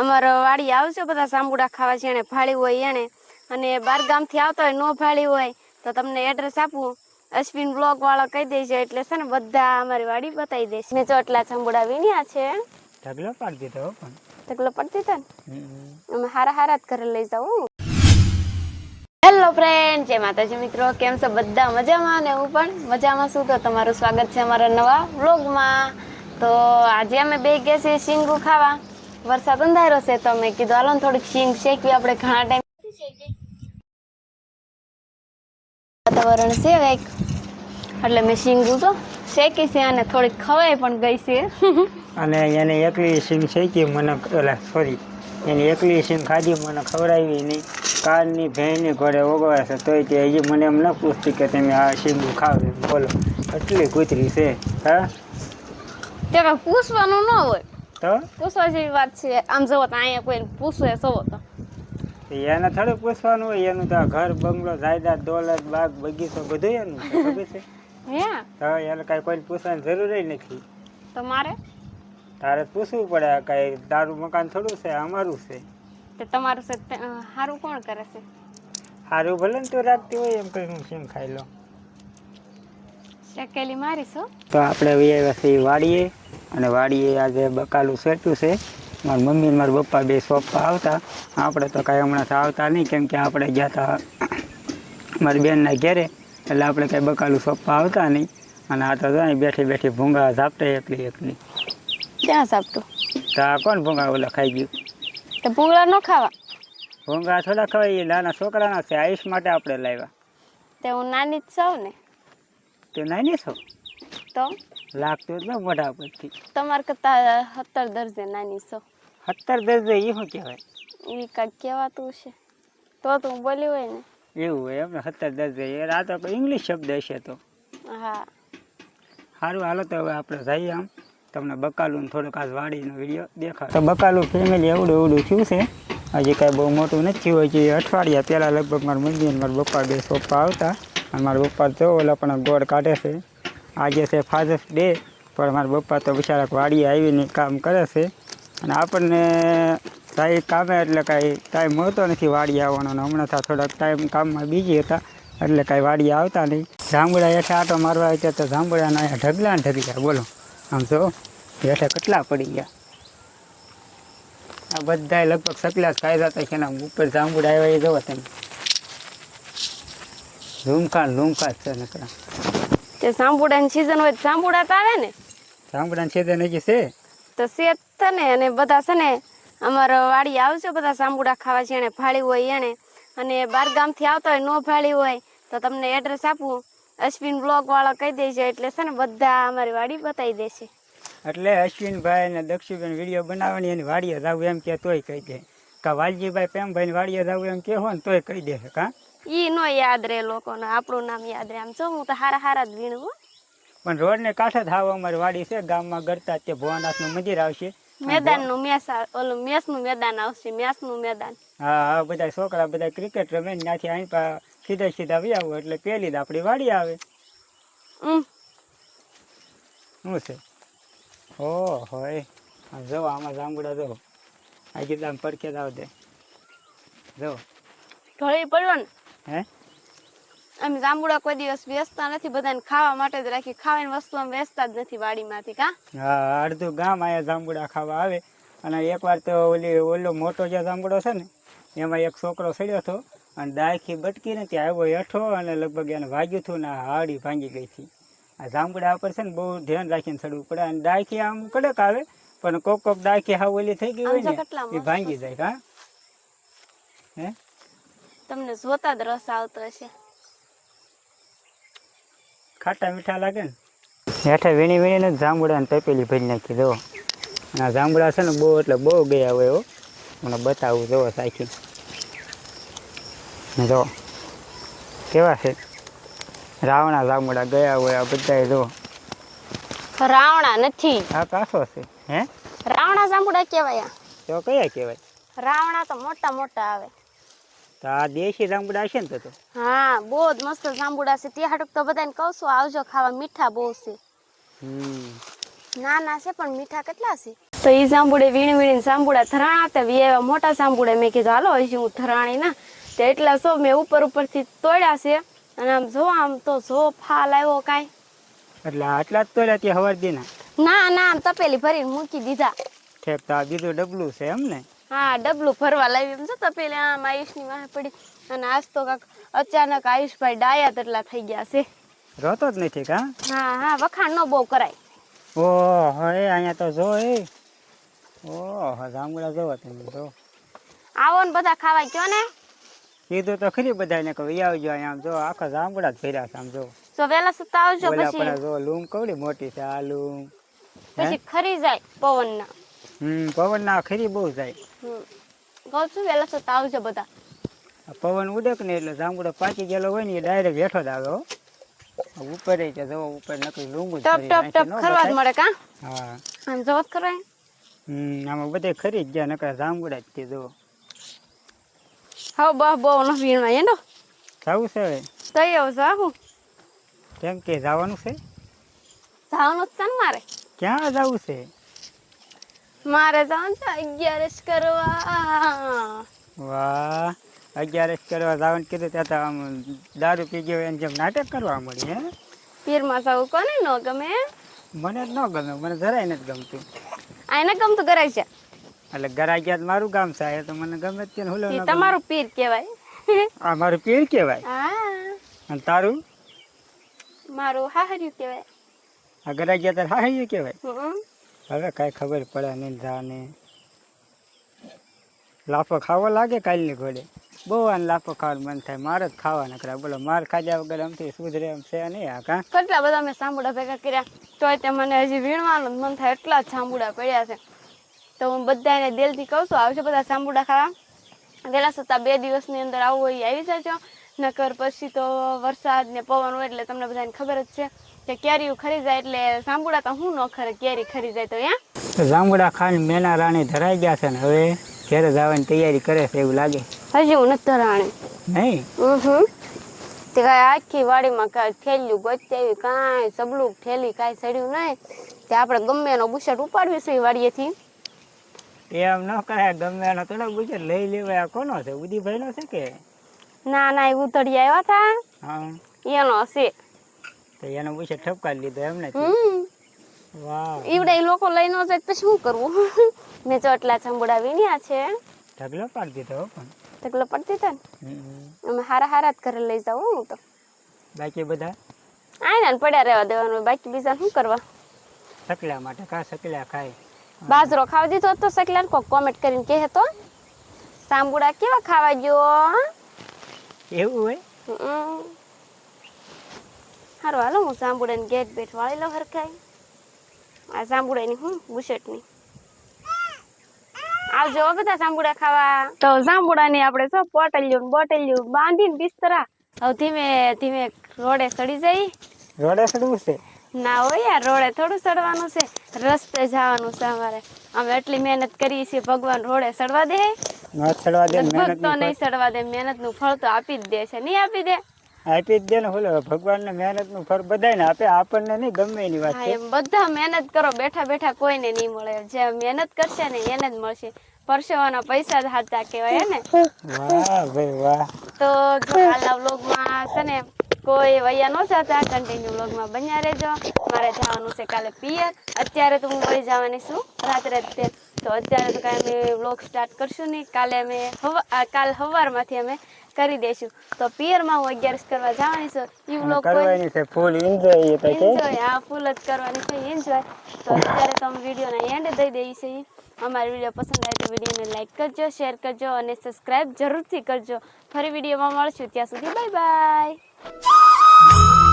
અમારો વાડી આવજો બધા સાંબુડા ખાવા છે એને ફાળી હોય એને. અને બાર ગામથી આવતા હોય નો ફાળી હોય તો તમને એડ્રેસ આપું. અશ્વિન બ્લોગ વાળો કહી દેજો એટલે છે ને બધા અમારી વાડી બતાવી દેશે. મેં ચોટલા સાંબુડા વીણ્યા છે. ઢગલો પાડી દીધો પણ. ઢગલો પડતી દીધો ને? અમે હારા હારા જ ઘરે લઈ જાઉં હેલો ફ્રેન્ડ જય માતાજી મિત્રો. કેમ છો? બધા મજામાં? ને હું પણ મજામાં છું. તો તમારું સ્વાગત છે અમારા નવા વ્લોગમાં તો આજે અમે બે ગયા છીએ શીંગું ખાવા. વરસાદ અંધારો છે તો મેં કીધું. હાલો થોડીક શીંગ શેકવી આપણે ઘણા ટાઈમ વાતાવરણ છે કંઈક એટલે મેં શીંગું તો શેકી છે અને થોડીક ખવાય પણ ગઈ છે. અને એને એકલી સિંગ શેકી મને ઓલા સોરી એની એકલી શીંગ ખાધી મને ખવડાવી નહીં. કારની ભેંની ઘોડે ઓગળે છે તોય તે હજી મને એમ ન પૂછતી કે તમે આ સિંગું ખાવ બોલો એટલી કૂતરી છે હા? તે પૂછવાનું ન હોય. તો? પૂછવા જેવી વાત છે. આમ જવો તો અહીંયા કોઈ પૂછે સવો તો. એને થોડું પૂછવાનું હોય એનું તો ઘર બંગલો જાયદાદ દોલત બાગ બગીચો બધું એનું છે ખબર છે? હે? તો એને કાંઈ કોઈને પૂછવાની જરૂર નથી. તમારે તારે પૂછવું પડે કાંઈ તારું મકાન થોડું છે અમારું છે. તે તમારું છે સારું કોણ કરે છે? સારું ભલે ને તું રાખતી હોય એમ કઈ હું સિંગ ખાઈ લઉં? શેકેલી મારીશું. તો આપણે આવ્યા છીએ વાડીએ. અને વાડીએ આજે બકાલું સેટ્યું છે. મારી મમ્મી અને મારા પપ્પા બે સોંપવા આવતા. આપણે તો કાંઈ હમણાં આવતા નહીં કેમ કે આપણે ગયા હતા મારી બેનના ઘેરે. એટલે આપણે કાંઈ બકાલું સોપા આવતા નહીં. અને આ તો બેઠી બેઠી ભૂંગા ઝાપટે એકલી એકલી. ક્યાં સાપટું તો આ કોણ ભૂંગા ઓલા ખાઈ ગયું? તો ભૂંગળા ન ખાવા. ભૂંગા થોડા ખવાય એ નાના છોકરાના છે આયુષ માટે આપણે લાવ્યા. તે હું નાની જ છું ને. તો નાની છો તો? લાગતું જ ન મોઢા પરથી તમારે કરતા સત્તર દર્જે નાની છો. સત્તર દર્જે એ શું કહેવાય? એ કાંઈક કહેવાતું છે તો તો હું બોલી હોય ને. એવું હોય એમને સત્તર દર્જે. આ તો ઇંગ્લિશ શબ્દ હશે તો. હા. સારું હાલો તો હવે આપણે જઈએ આમ. તમને બકાલું થોડોક આજ વાડીનો વીડિયો દેખાડ. તો બકાલું ફેમિલી એવડું એવડું થયું છે. હજી કાંઈ બહુ મોટું નથી હોય જે અઠવાડિયા પહેલાં લગભગ મારા મંદિર મારા પપ્પા બે સોપા આવતા. અને મારા પપ્પા જો ઓલા પણ ગોળ કાઢે છે. આજે છે ફાધર્સ ડે પણ મારા પપ્પા તો બિચારા વાડીએ આવીને કામ કરે છે. અને આપણને સાહેબ કામે એટલે કાંઈ ટાઈમ મળતો નથી વાડી આવવાનો. અને હમણાં થા થોડાક ટાઈમ કામમાં બીજી હતા, એટલે કાંઈ વાડી આવતા નહીં. જાંબુડા હેઠે આટો મારવા આવ્યા તો જાંબુડાના અહીંયા ઢગલા ને ઢગલા, બોલો. આમ જો, હેઠે કેટલા પડી ગયા. આ બધા લગભગ સકલા ખાઈ જતા છે એના ઉપર જાંબુડા આવ્યા એ જવા તમે. ઝુમખા લુમકા છે નકરા. તે સાંભુડાની સીઝન હોય સાંભુડા તો આવે ને? છેદે હજી છે? તો શેત છે ને અને બધા છે ને અમારા વાડી આવશે બધા સાંભુડા ખાવા છે એને ફાળી હોય એને અને બાર ગામથી આવતા હોય નો ફાળી હોય તો તમને એડ્રેસ આપું. અશ્વિન બ્લોક વાળા કહી દેશે એટલે છે ને બધા અમારી વાડી બતાવી દેશે. એટલે અશ્વિનભાઈ અને દક્ષુભાઈ વીડિયો બનાવવાની એની વાડીએ જાવ એમ કે તોય કહી દે. કા વાલજીભાઈ પ્રેમભાઈ વાડીએ જાવ એમ કે ને તોય કહી દે કા? ઈ નો યાદ રહે લોકોને આપણું નામ યાદ રહે. આમ જો હું તો હારા હારા જ વીણું પણ રોડ ને કાંઠે જ હાવ અમારી વાડી છે ગામમાં ગરતા તે ભોળાનાથનું મંદિર આવશે. મેદાનનું મેસ ઓલું મેસનું મેદાન આવશે મેસનું મેદાન. હા હા બધા છોકરા બધા ક્રિકેટ રમે ને ત્યાંથી અહીં પા સીધા સીધા વી આવું એટલે પેલી જ આપણી વાડી આવે. શું છે? ઓ હોય. જો આમાં જાંબુડા જો. આ કીધા પરખે જ આવ દે જો. ઢોળી પડ્યો ને. હે? અમે જાંબુડા કોઈ દિવસ વેચતા નથી બધાને ખાવા માટે જ રાખી ખાવાની વસ્તુ અમે વેચતા જ નથી વાડીમાંથી કા? હા અડધું ગામ આયા જાંબુડા ખાવા આવે. અને એકવાર તો ઓલી ઓલો મોટો જે જાંબુડો છે ને એમાં એક છોકરો સડ્યો હતો અને ડાયખી બટકીને ત્યાં આવ્યો હેઠો અને લગભગ એને વાગ્યું હતું ને આ હાડી ભાંગી ગઈ હતી. આ જાંબુડા ઉપર છે ને બહુ ધ્યાન રાખીને ચડવું પડે. અને ડાયખી આમ કડક આવે પણ કોક કોક ડાયખી હાવ ઓલી થઈ ગઈ હોય ને એ ભાંગી જાય હા હે? તમને જોતા જ રસ આવતો હશે. ખાટા મીઠા લાગે ને? હેઠે વીણી વીણીને જાંબુડા ને પેપેલી ભરી નાખી દો. અને આ જાંબુડા છે ને બહુ એટલે બહુ ગયા હોય એવો મને બતાવું જોવો સાચી. જો કેવા છે? રાવણા જાંબુડા ગયા હોય આ બધા જો. રાવણા નથી. આ કાસો છે હે? રાવણા જાંબુડા કહેવાય આ. તો કયા કહેવાય? રાવણા તો મોટા મોટા આવે. આ દેશી જાંબુડા છે ને તો હા બહુ જ મસ્ત જાંબુડા છે. તે હાટુક તો બધાને કહું છું આવજો ખાવા. મીઠા બહુ છે. હમ. નાના છે પણ મીઠા કેટલા છે? તો એ સાંભળે વીણી વીણીને સાંભળા થરાણા હતા એવા મોટા સાંભળે મેં કીધું હાલો હજી હું થરાણી ના. તે એટલા સો મેં ઉપર ઉપરથી તોડ્યા છે. અને આમ જો આમ તો જો ફાલ આવ્યો કાંઈ. એટલે આટલા જ તોલ્યા ત્યાં હવાર દીના ના ના આમ તપેલી ભરીને મૂકી દીધા. ઠેક તો આ બીજું ડબલું છે એમ ને? હા ડબલું ભરવા લાવી એમ જતા પેલા આમ આયુષની વાહે પડી અને આજ તો કાક અચાનક આયુષભાઈ ડાયા તેટલા થઈ ગયા છે. રોતો જ નથી કા? હા હા વખાણ નો બહુ કરાય. ઓ હે અહીંયા તો જો એ. ઓ જામગડા જોવો તમે જો આવો ને બધા ખાવા કયો ને? કીધું તો ખરી બધાને કહું ઈ આવજો અહીંયા આમ જો આખા જામગડા જ ફેર્યા છે આમ જો. તો વેલા સત્તા આવજો પછી. જો લૂમ કવડી મોટી છે આ લૂમ. પછી ખરી જાય પવન ના હમ પવન ના ખરી બહુ જાય કહું છું વેલા સુતા આવજો બધા. પવન ઉડક ને એટલે જાંબુડો પાકી ગયેલો હોય ને એ ડાયરેક્ટ હેઠો જ આવે હો. ઉપર એ જો ઉપર નકરી લૂંબુ ટપ ટપ ટપ ખરવા જ મળે કા? હા. આમ જોત ખરવાય હમ આમાં બધે ખરી જ ગયા નકરા જાંબુડા જ તે જો હા બહ બહુ ન વીણવા એનો જાવું છે હવે? તઈ આવ જાવું કેમ કે જવાનું છે? જવાનું છે ને મારે. ક્યાં જવું છે? મારે જવાનું છે અગિયારસ કરવા. વાહ અગિયારસ કરવા જવાનું કીધું ત્યાં તો આમ દારૂ પી ગયો એને જેમ નાટક કરવા મળી હે? પીરમાં જવું કોને ન ગમે? મને જ ન ગમે મને જરાય નથી ગમતું. એને ગમતું ગરાય છે. એટલે ગરા ગયા મારું ગામ છે આ તો મને ગમે તે હુલો. તમારું પીર કહેવાય. આ મારું પીર કહેવાય? અને તારું? મારું હાહર્યું કહેવાય. આ ગરા ગયા તાર હાહર્યું કહેવાય. હવે કાંઈ ખબર પડે નહીં જાને લાફો ખાવો લાગે કાલની ઘોડે? બહુ આને લાફો ખાવાનું મન થાય. મારે જ ખાવા નકરા બોલો, માર ખાધા વગર આમથી સુધરે એમ છે નહીં આ કાં? કેટલા બધા મેં સાંભળા ભેગા કર્યા, તોય તે મને હજી વીણવાનું મન થાય. એટલા જ સાંભળા પડ્યા છે. તો હું બધાને દિલથી કહું છું આવશે બધા સાંભળા ખાવા. વહેલા છતાં બે દિવસની અંદર આવું હોય આવી જજો. નકર પછી તો વરસાદ ને પવન હોય એટલે તમને બધાને ખબર જ છે. કે કેરીઓ ખરી જાય એટલે સાંભળા તો હું ન ખરે કેરી ખરી જાય તો યા જાંબુડા ખાઈને મેના રાણી ધરાઈ ગયા છે ને હવે ઘેરે જવાની તૈયારી કરે છે એવું લાગે. હજી હું નથી ધરાણી. નહીં? હમ તે કાંઈ આખી વાડીમાં કાંઈ થેલ્યું ગોચેવી કાંઈ સબલું ઠેલી કાંઈ સડ્યું નહીં. તે આપણે ગમે એનો બુશર્ટ ઉપાડવી છે વાડીએથી. એમ ન કરાય ગમે એનો થોડો ગુજર લઈ લેવાય. કોનો છે? ઉદીભાઈનો છે કે? ના ના એ ઉતરી આવ્યા હતા એનો હશે તો એનો પૂછે ઠપકારી લીધો એમને હમ. વાહ. ઈવડે ઈ લોકો લઈ ન જાય તો શું કરવું? મેં ચોટલા એટલા ચંબુડા વીણ્યા છે. ઢગલો પાડી દીધો પણ. ઢગલો પડતી દીધો ને? અમે હારા હારા જ ઘરે લઈ જાઉં હું તો. બાકી બધા? આયના ને પડ્યા રહેવા દેવાનું. બાકી બીજા શું કરવા? સકલા માટે કા સકલા ખાય? બાજરો ખાવા દીધો તો સકલાને કોક કોમેન્ટ કરીને કહે તો. સાંબુડા કેવા ખાવા ગયો? એવું હોય? હારું હાલો હું સાંભળાને ગેટ બેટ વાળી લઉં હરખાઈ. આ સાંભળાની હું? બુશેટની. આવજો બધા સાંભળા ખાવા. તો સાંભળાની આપણે શું પોટલ્યું બોટલ્યું બાંધીને બિસ્તરા. હવે ધીમે ધીમે રોડે સડી જઈ રોડે સડવું છે? ના હોય યાર રોડે થોડું સડવાનું છે. રસ્તે જવાનું છે અમારે. અમે એટલી મહેનત કરીએ છીએ ભગવાન રોડે સડવા દે. ન સડવા દે ને મહેનત તો નહીં સડવા દે મહેનતનું ફળ તો આપી જ દે છે. નહીં આપી દે? આપી જ દે ને બોલો ભગવાનને મહેનતનું ફળ બધાને આપે. આપણને નહીં ગમે એની વાત છે. બધા મહેનત કરો બેઠા બેઠા કોઈને નહીં મળે. જે મહેનત કરશે ને એને જ મળશે. પરસેવાના પૈસા જ હાચા કહેવાય હે ને? વાહ ભાઈ વાહ. તો જો હાલના વ્લોગમાં છે ને કોઈ વૈયા ન જતા કન્ટિન્યુ વ્લોગમાં બન્યા રહેજો. મારે જવાનું છે કાલે પિયર. અત્યારે તો હું વળી જવાની છું રાત્રે તે. તો અત્યારે તો કાંઈ અમે વ્લોગ સ્ટાર્ટ કરશું નહીં. કાલે અમે હવા કાલ સવારમાંથી અમે કરી દેશું. તો પિયરમાં હું અગિયારસ કરવા જવાની છું. એ વ્લોગ કરવાની છે ફૂલ એન્જોય એ તો આ ફૂલ જ કરવાની છે એન્જોય તો અત્યારે તમે વીડિયો વિડીયોના એન્ડ દઈ દઈએ છે અમારી વીડિયો પસંદ આવે તો વિડીયોને લાઈક કરજો શેર કરજો અને સબસ્ક્રાઇબ જરૂરથી કરજો. ફરી વિડીયોમાં મળશું. ત્યાં સુધી બાય બાય